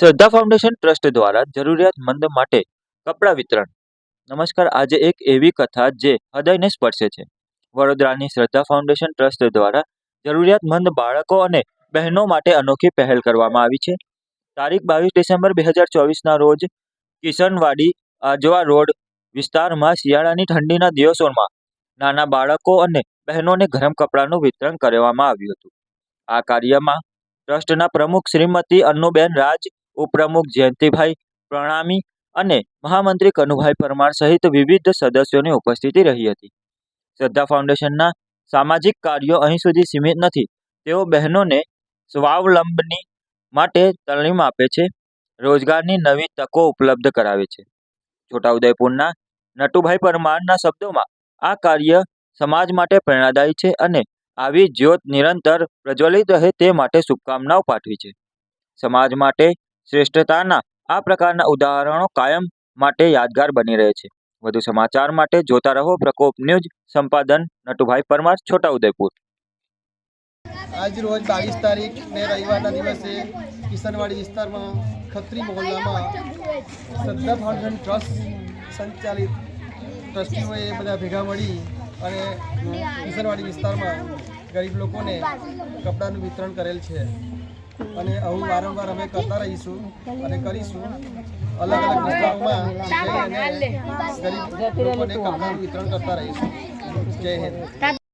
શ્રદ્ધા foundation trust દ્વારા જરૂરિયાતમંદ માટે કપડાં વિતરણ. નમસ્કાર, આજે એક એવી કથા જે હૃદયને સ્પર્શે છે. વડોદરાની શ્રદ્ધા ફાઉન્ડેશન ટ્રસ્ટ દ્વારા જરૂરિયાતમંદ બાળકો અને બહેનો માટે અનોખી પહેલ કરવામાં આવી છે. તારીખ બાવીસ ડિસેમ્બર બે હજાર ચોવીસના રોજ કિશનવાડી, આજવા રોડ વિસ્તારમાં શિયાળાની ઠંડીના દિવસોમાં નાના બાળકો અને બહેનોને ગરમ કપડાનું વિતરણ કરવામાં આવ્યું હતું. આ કાર્યમાં ટ્રસ્ટના પ્રમુખ શ્રીમતી અન્નુબેન રાજ ઉપપ્રમુખ જયંતિભાઈ પ્રણામી અને મહામંત્રી કનુભાઈ પરમાર સહિત વિવિધ સદસ્યોની ઉપસ્થિતિ રહી હતી. શ્રદ્ધા ફાઉન્ડેશનના સામાજિક કાર્યો અહીં સુધી સીમિત નથી. તેઓ બહેનોને સ્વાવલંબની માટે તાલીમ આપે છે, રોજગારની નવી તકો ઉપલબ્ધ કરાવે છે. છોટાઉદેપુરના નટુભાઈ પરમારના શબ્દોમાં આ કાર્ય સમાજ માટે પ્રેરણાદાયી છે અને આવી જ્યોત નિરંતર પ્રજ્વલિત રહે તે માટે શુભકામનાઓ પાઠવી છે. સમાજ માટે શ્રેષ્ઠતાના આ પ્રકારના ઉદાહરણો કાયમ માટે યાદગાર બની રહે છે. વધુ સમાચાર માટે જોતા રહો પ્રકોપ ન્યૂઝ સંપાદન નટુભાઈ પરમાર, છોટાઉદેપુર. આજ રોજ બાવીસ તારીખ ને રવિવારના દિવસે કિશનવાડી વિસ્તારમાં ખત્રી મહોલ્લામાં શ્રદ્ધા ફાઉન્ડેશન ટ્રસ્ટ સંચાલિત ટ્રસ્ટીઓએ બધા ભેગા મળી અને કિશનવાડી વિસ્તારમાં ગરીબ લોકોને કપડાનું વિતરણ કરેલ છે. અને આવું વારંવાર અમે કરતા રહીશું અને કરીશું. અલગ અલગ વિસ્તારોમાં ગરીબ લોકોને કપડાનું વિતરણ કરતા રહીશું. જય હિન્દ.